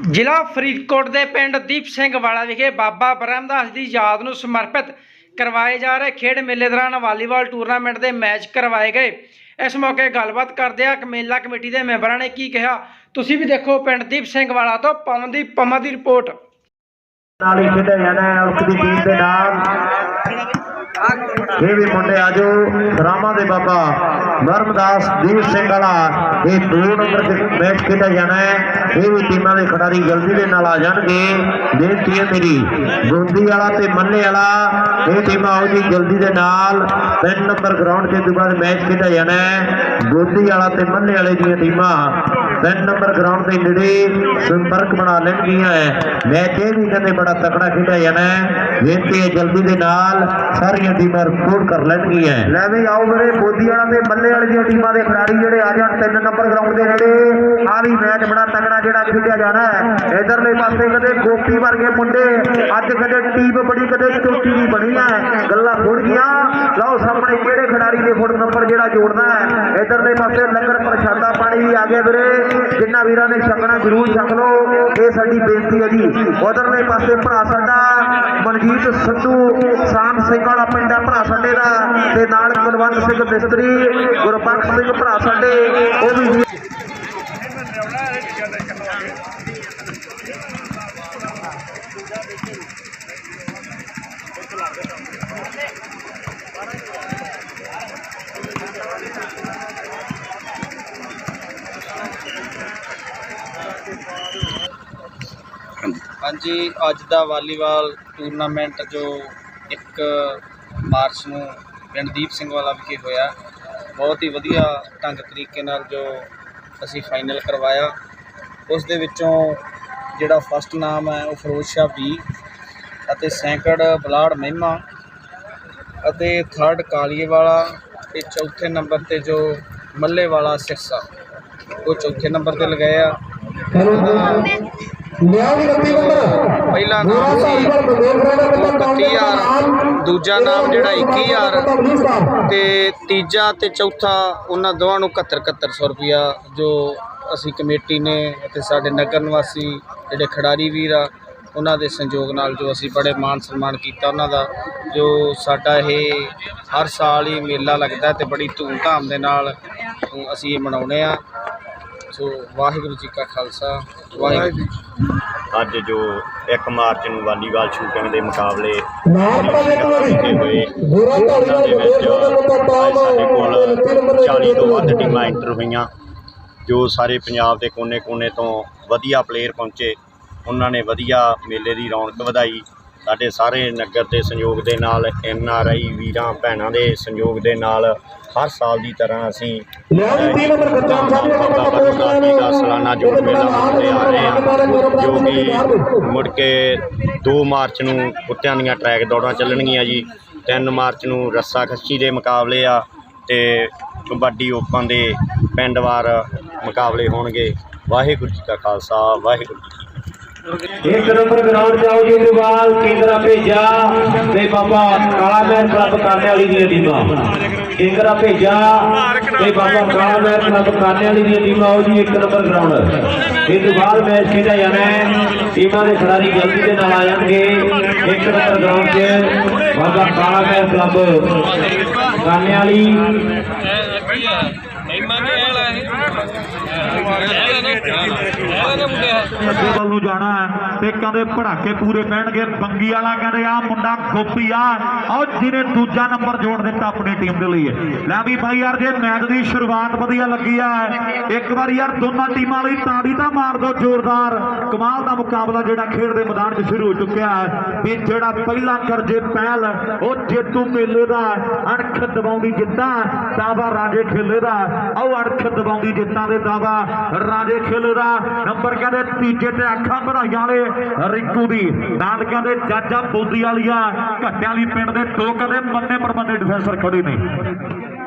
ਜ਼ਿਲ੍ਹਾ ਫਰੀਦਕੋਟ ਦੇ ਪਿੰਡ ਦੀਪ ਸਿੰਘ ਵਾਲਾ ਵਿਖੇ ਬਾਬਾ ਬ੍ਰਹਮਦਾਸ ਦੀ ਯਾਦ ਨੂੰ ਸਮਰਪਿਤ ਕਰਵਾਏ ਜਾ ਰਹੇ ਖੇਡ ਮੇਲੇ ਦੌਰਾਨ ਵਾਲੀਬਾਲ ਟੂਰਨਾਮੈਂਟ ਦੇ ਮੈਚ ਕਰਵਾਏ ਗਏ। ਇਸ ਮੌਕੇ ਗੱਲਬਾਤ ਕਰਦਿਆਂ ਮੇਲਾ ਕਮੇਟੀ ਦੇ ਮੈਂਬਰਾਂ ਨੇ ਕੀ ਕਿਹਾ। ਤੁਸੀਂ ਵੀ ਦੇਖੋ ਪਿੰਡ ਦੀਪ ਸਿੰਘ ਵਾਲਾ ਤੋਂ ਪਵਨਦੀਪ ਪਮਾ ਦੀ ਰਿਪੋਰਟ। ਨਾਲ ਹੀ ਖੇਡਿਆ ਜਾਣਾ ਹੈ, ਉਸ ਦੀ ਟੀਮ ਦੇ ਨਾਲ। ਇਹ ਵੀ ਮੁੰਡੇ ਆਜੋ ਰਾਮਾ ਦੇ ਬਾਬਾ ਧਰਮਦਾਸ ਦੀਪ ਸਿੰਘ ਵਾਲਾ, ਇਹ ਦੋ ਨੰਬਰ ਦੇ ਮੈਚ ਖੇਡਿਆ ਜਾਣਾ ਹੈ। ਇਹ ਵੀ ਟੀਮਾਂ ਦੇ ਖਿਡਾਰੀ ਜਲਦੀ ਦੇ ਨਾਲ ਆ ਜਾਣਗੇ। ਬੇਨਤੀ ਹੈ ਮੇਰੀ ਗੋਂਦੀ ਵਾਲਾ ਤੇ ਮੰਨੇ ਵਾਲਾ, ਇਹ ਟੀਮਾਂ ਆਓ ਜੀ ਜਲਦੀ ਦੇ ਨਾਲ। ਤਿੰਨ ਨੰਬਰ ਗਰਾਊਂਡ ਦੇ ਦੁਬਾਰਾ ਮੈਚ ਖੇਡਿਆ ਜਾਣਾ ਹੈ। ਗੋਂਦੀ ਵਾਲਾ ਤੇ ਮੰਨੇ ਵਾਲੇ ਦੀਆਂ ਟੀਮਾਂ ਤਿੰਨ ਨੰਬਰ ਗਰਾਊਂਡ ਦੇ ਨੇੜੇ ਸੰਪਰਕ ਬਣਾ ਲੈਣਗੀਆਂ ਮੈਚ ਇਹ ਵੀ ਕਹਿੰਦੇ ਬੜਾ ਤਕੜਾ ਖੇਡਿਆ ਜਾਣਾ ਹੈ। ਬੇਨਤੀ ਹੈ ਜਲਦੀ ਦੇ ਨਾਲ, ਸਾਰੀਆਂ ਟੀਮਾਂ ਰਿਪੋਰਟ ਕਰ ਲੈਣਗੀਆਂ। ਲੈ ਵੀ ਆਓ ਵੀਰੇ, ਬੋਦੀ ਵਾਲਾ ਤੇ ਮੱਲੇ ਵਾਲੀ ਦੀਆਂ ਟੀਮਾਂ ਦੇ ਖਿਡਾਰੀ ਜਿਹੜੇ ਆ ਜਾਣ, ਤਿੰਨ ਨੰਬਰ ਗਰਾਊਂਡ ਦੇ ਨੇੜੇ। ਆ ਵੀ ਮੈਚ ਬੜਾ ਤਕੜਾ ਜਿਹੜਾ ਖੇਡਿਆ ਜਾਣਾ ਹੈ। ਇਧਰਲੇ ਪਾਸੇ ਕਦੇ ਗੋਪੀ ਵਰਗੇ ਮੁੰਡੇ, ਅੱਜ ਕਦੇ ਟੀਮ ਬੜੀ, ਕਦੇ ਚੌਥੀ ਦੀ ਬਣੀ ਹੈ ਗੱਲਾਂ ਖੁੱਲ ਗਈਆਂ। ਲਓ ਸਾਹਮਣੇ ਕਿਹੜੇ ਖਿਡਾਰੀ ਦੇ ਫੁੱਟ ਨੰਬਰ ਜਿਹੜਾ ਜੋੜਨਾ ਹੈ। ਇਧਰਲੇ ਪਾਸੇ ਲੰਗਰ ਪ੍ਰਸ਼ਾਦਾ ਪਾਣੀ ਵੀ ਆ ਗਿਆ ਵੀਰੇ। ਜਿੰਨਾ ਵੀਰਾਂ ਨੇ ਛਕਣਾ ਜ਼ਰੂਰ ਛਕ ਲਓ। ਇਹ ਸਾਡੀ ਬੇਨਤੀ ਹੈ ਜੀ। ਉਧਰਲੇ ਪਾਸੇ ਭਰਾ ਸਾਡਾ ਮਨਜੀਤ ਸੰਧੂ ਸਾਮ ਸਿੰਘ ਵਾਲਾ ਪਿੰਡ ਆ ਭਰਾ ਸਾਡੇ ਦਾ, ਤੇ ਨਾਲ ਕੁਲਵੰਤ ਸਿੰਘ ਮਿਸਤਰੀ ਗੁਰਬਖਸ਼ ਸਿੰਘ ਭਰਾ ਸਾਡੇ, ਉਹ ਵੀ ਜੀ। ਹਾਂਜੀ, ਅੱਜ ਦਾ ਵਾਲੀਬਾਲ ਟੂਰਨਾਮੈਂਟ ਜੋ 1 ਮਾਰਚ ਨੂੰ ਰਣਦੀਪ ਸਿੰਘ ਵਾਲਾ ਵਿਖੇ ਹੋਇਆ, ਬਹੁਤ ਹੀ ਵਧੀਆ ਢੰਗ ਤਰੀਕੇ ਨਾਲ ਜੋ ਅਸੀਂ ਫਾਈਨਲ ਕਰਵਾਇਆ। ਉਸ ਦੇ ਵਿੱਚੋਂ ਜਿਹੜਾ ਫਸਟ ਨਾਮ ਹੈ, ਉਹ ਫਿਰੋਜ਼ ਸ਼ਾਹ ਵੀ ਅਤੇ ਸੈਂਕੜ ਬਲਾੜ ਮਹਿਮਾ ਅਤੇ ਥਰਡ ਕਾਲੀਏ ਵਾਲਾ ਤੇ ਚੌਥੇ ਨੰਬਰ ਤੇ ਜੋ ਮੱਲੇ ਵਾਲਾ ਸਿਰਸਾ, ਉਹ ਚੌਥੇ ਨੰਬਰ ਤੇ ਲਗਾਇਆ ਪਹਿਲਾ ਨਾਮ ਸੀ ਇਕੱਤੀ ਹਜ਼ਾਰ ਦੂਜਾ ਨਾਮ ਜਿਹੜਾ 21000 ਤੇ ਤੀਜਾ ਤੇ ਚੌਥਾ ਉਹਨਾਂ ਦੋਵਾਂ ਨੂੰ 71 7100 ਰੁਪਿਆ ਜੋ ਅਸੀਂ ਕਮੇਟੀ ਨੇ ਅਤੇ ਸਾਡੇ ਨਗਰ ਨਿਵਾਸੀ ਜਿਹੜੇ ਖਿਡਾਰੀ ਵੀਰ ਆ ਉਹਨਾਂ ਦੇ ਸੰਯੋਗ ਨਾਲ ਜੋ ਅਸੀਂ ਬੜੇ ਮਾਣ ਸਨਮਾਨ ਕੀਤਾ ਉਹਨਾਂ ਦਾ ਜੋ ਸਾਡਾ ਇਹ ਹਰ ਸਾਲ ਹੀ ਮੇਲਾ ਲੱਗਦਾ ਤੇ ਬੜੀ ਧੂਮਧਾਮ ਦੇ ਨਾਲ ਅਸੀਂ ਇਹ ਮਨਾਉਂਦੇ ਆ ਸੋ ਵਾਹਿਗੁਰੂ ਜੀ ਕਾ ਖਾਲਸਾ ਵਾਹਿਗੁਰੂ। ਅੱਜ ਜੋ 1 ਮਾਰਚ ਨੂੰ ਵਾਲੀਬਾਲ ਸ਼ੂਟਿੰਗ ਦੇ ਮੁਕਾਬਲੇ ਕੀਤੇ ਹੋਏ ਉਹਨਾਂ ਦੇ ਵਿੱਚ ਸਾਡੇ ਕੋਲ 40 ਤੋਂ ਵੱਧ ਟੀਮਾਂ ਐਂਟਰ ਹੋਈਆਂ ਜੋ ਸਾਰੇ ਪੰਜਾਬ ਦੇ ਕੋਨੇ-ਕੋਨੇ ਤੋਂ ਵਧੀਆ ਪਲੇਅਰ ਪਹੁੰਚੇ। ਉਹਨਾਂ ਨੇ ਵਧੀਆ ਮੇਲੇ ਦੀ ਰੌਣਕ ਵਧਾਈ। ਸਾਡੇ ਸਾਰੇ ਨਗਰ ਦੇ ਸੰਯੋਗ ਦੇ ਨਾਲ ਐਨ ਆਰ ਆਈ ਵੀਰਾਂ ਭੈਣਾਂ ਦੇ ਸੰਯੋਗ ਦੇ ਨਾਲ ਹਰ ਸਾਲ ਦੀ ਤਰ੍ਹਾਂ ਅਸੀਂ ਜੀ ਦਾ ਸਾਲਾਨਾ ਜੋੜ ਮੇਲਾ ਮਨਾਉਂਦੇ ਆ ਰਹੇ ਹਾਂ ਜੋ ਕਿ ਮੁੜ ਕੇ 2 ਮਾਰਚ ਨੂੰ ਕੁੱਤਿਆਂ ਦੀਆਂ ਟਰੈਕ ਦੌੜਾਂ ਚੱਲਣਗੀਆਂ ਜੀ 3 ਮਾਰਚ ਨੂੰ ਰੱਸਾ ਖੱਚੀ ਦੇ ਮੁਕਾਬਲੇ ਆ ਤੇ ਕਬੱਡੀ ਓਪਨ ਦੇ ਪਿੰਡਵਾਰ ਮੁਕਾਬਲੇ ਹੋਣਗੇ ਵਾਹਿਗੁਰੂ ਜੀ ਕਾ ਖਾਲਸਾ ਵਾਹਿਗੁਰੂ। ਇੱਕ ਨੰਬਰ ਗਰਾਊਂਡ ਜਾਓ ਜੀ ਦੁਬਾਲ ਕੇਂਦਰਾ ਭੇਜਾ ਤੇ ਬਾਬਾ ਕਾਲਾ ਮਹਿਰ ਕਲੱਬ ਕਾਨੇ ਵਾਲੀ ਦੀਆਂ ਟੀਮਾਂ। ਕੇਂਦਰਾ ਭੇਜਾ ਤੇ ਬਾਬਾ ਕਾਲਾ ਮਹਿਰ ਕਲੱਬ ਕਾਨੇ ਵਾਲੀ ਦੀਆਂ ਟੀਮਾਂ ਆਓ ਜੀ ਇੱਕ ਨੰਬਰ ਗਰਾਊਂਡ ਇਸ ਤੋਂ ਬਾਅਦ ਮੈਚ ਖੇਡਿਆ ਜਾਣਾ ਹੈ। ਟੀਮਾਂ ਦੇ ਖਿਡਾਰੀ ਗਲਤੀ ਦੇ ਨਾਲ ਆ ਜਾਣਗੇ। ਇੱਕ ਨੰਬਰ ਗਰਾਊਂਡ 'ਚ ਬਾਬਾ ਕਾਲਾ ਮਹਿਰ ਕਲੱਬ ਕਾਨੇ ਵਾਲੀ। ਵੱਲ ਨੂੰ ਜਾਣਾ ਹੈ ਤੇ ਕਹਿੰਦੇ ਪੜਾਕੇ ਪੂਰੇ ਪੈਣਗੇ। ਬੰਗੀ ਵਾਲਾ ਕਹਿੰਦੇ ਆ ਮੁੰਡਾ ਗੋਪੀ ਆ। ਔਰ ਜਿਹਨੇ ਦੂਜਾ ਨੰਬਰ ਜੋੜ ਦਿੱਤਾ ਆਪਣੀ ਟੀਮ ਦੇ ਲਈ। ਲੈ ਵੀ ਭਾਈ ਯਾਰ, ਜੇ ਮੈਚ ਦੀ ਸ਼ੁਰੂਆਤ ਵਧੀਆ ਲੱਗੀ ਆ, ਇੱਕ ਵਾਰ ਯਾਰ ਦੋਨਾਂ ਟੀਮਾਂ ਲਈ ਤਾੜੀ ਤਾਂ ਮਾਰ ਦੋ ਜ਼ੋਰਦਾਰ। ਕਮਾਲ ਦਾ ਮੁਕਾਬਲਾ ਜਿਹੜਾ ਖੇਡ ਦੇ ਮੈਦਾਨ 'ਚ ਸ਼ੁਰੂ ਹੋ ਚੁੱਕਿਆ ਹੈ। ਵੀ ਜਿਹੜਾ ਪਹਿਲਾ ਕਰਜੇ ਪਹਿਲ, ਉਹ ਜੇਤੂ ਮੇਲੇ ਦਾ ਅਣਖ ਦਬਾਉਂਦੀ ਜਿੱਦਾਂ ਦਾਵਾ ਰਾਜੇ ਖੇਲੇ ਦਾ। ਉਹ ਅਣਖ ਦਬਾਉਂਦੀ ਜਿੱਤਾਂ ਦੇ ਦਾਵਾ ਰਾਜੇ ਖੇਲੇ ਦਾ ਨੰਬਰ ਕਹਿੰਦੇ ਤੀਜੇ ਤੇ ਅੱਖਾਂ ਭਰਾਈਆਂ ਵਾਲੇ ਰਿੰਕੂ ਦੀ। ਨਾਲ ਕਹਿੰਦੇ ਚਾਚਾ ਬੋਦੀ ਵਾਲੀਆ ਘੱਟਿਆਂ ਲਈ ਪਿੰਡ ਦੇ ਦੋ ਕਹਿੰਦੇ ਮੰਨੇ ਪਰਮੰਨੇ ਡਿਫੈਂਸਰ ਖੜੇ ਨੇ।